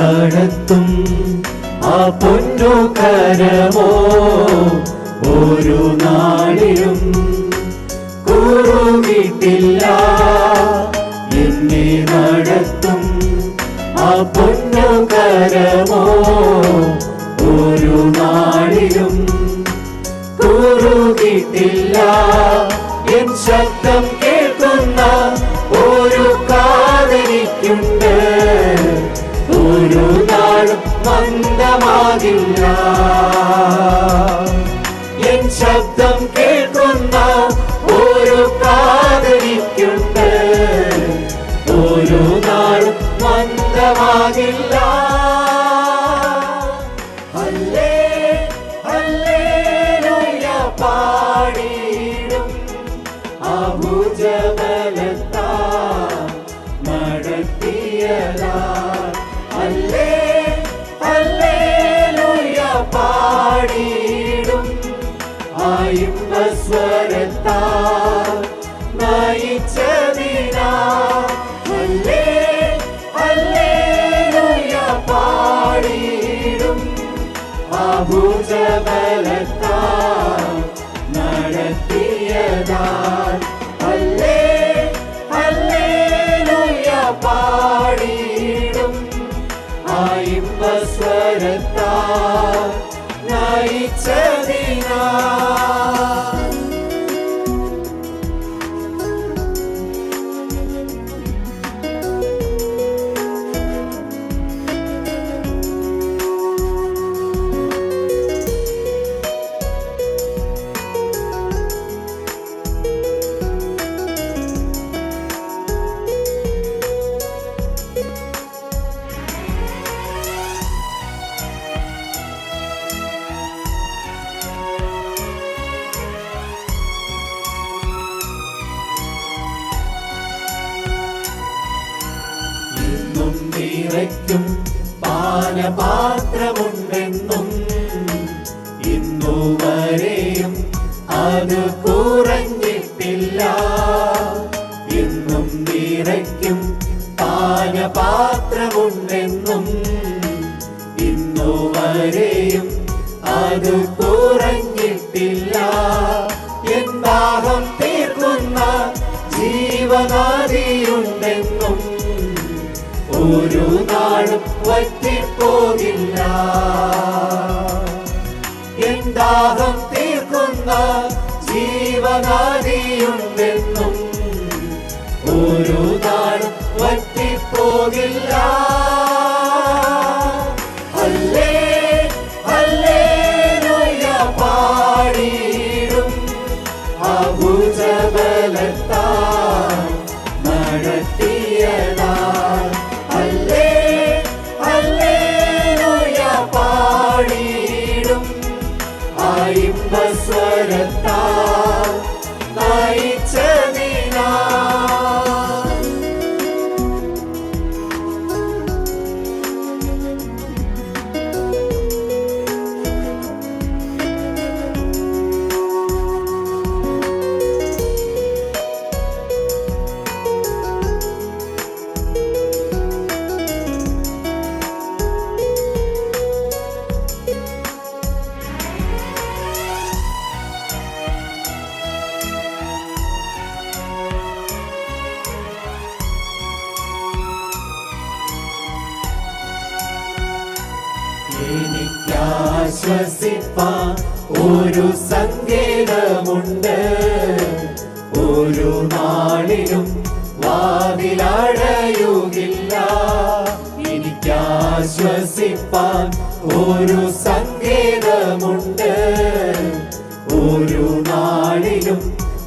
നടത്തും. ആ പൊന്നു കരമോ ഒരു നാളിലും കുറുകിട്ടില്ല. എന്നെ നടത്തും. ആ പൊന്നു കരമോ ഒരു നാളിലും കുറുകിട്ടില്ല. എൻ ശബ്ദം മന്ദമാകില്ല എൻ ശബ്ദം കേൾക്കുന്ന ഒരു കാതലിക്കുണ്ട്. ഓരോ നാളും മന്ദമാകില്ല. ഹല്ലേ അല്ലേ പാടിയിടും ആയിമ്പസ്വരത്താ നയിച്ചതിനാ. ഹല്ലേ ഹല്ലേലൂയ പാടിയിടും അഭുജബലത്താ. നടത്തിയതാ. ഹല്ലേ ഹല്ലേലൂയ പാടിയിടും ആയിമ്പസ്വരത്താ നയിച്ചതിനാ. ഇന്നും നിറയ്ക്കും പാനപാത്രമുണ്ടെന്നും ഇന്നു അത് വറ്റിപ്പോകില്ല. എന്താഹം തീർക്കുന്ന ജീവനാദിയുണ്ടെന്നും ഒരു നാൾ വറ്റിപ്പോകില്ല. ആയിമ്പസ്വരത്താ എനിക്കാശ്വസിപ്പാൻ ഒരു സങ്കേതമുണ്ട്. ഒരു നാളിലും വാതിലടയുകില്ല. എനിക്കാശ്വസിപ്പാൻ ഒരു സങ്കേതമുണ്ട്. ഒരു നാളിലും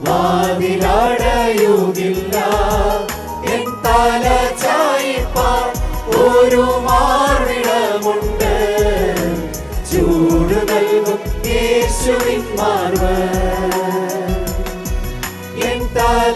വാതിലടയുകില്ല.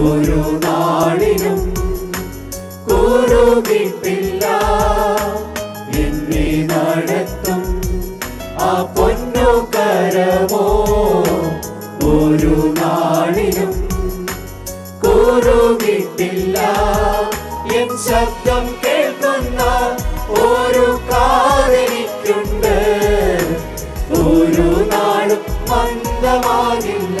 ഒരു നാളിനും കുറുകിട്ടില്ല. എന്നെ നടത്തും ആ പൊന്നു കരമോ? ഒരു നാളിനും കുറുകിട്ടില്ല. എൻ ശബ്ദം കേൾക്കുന്ന ഒരു കാതലിക്കുണ്ട് ഒരു നാളും മന്ദമാകില്ല.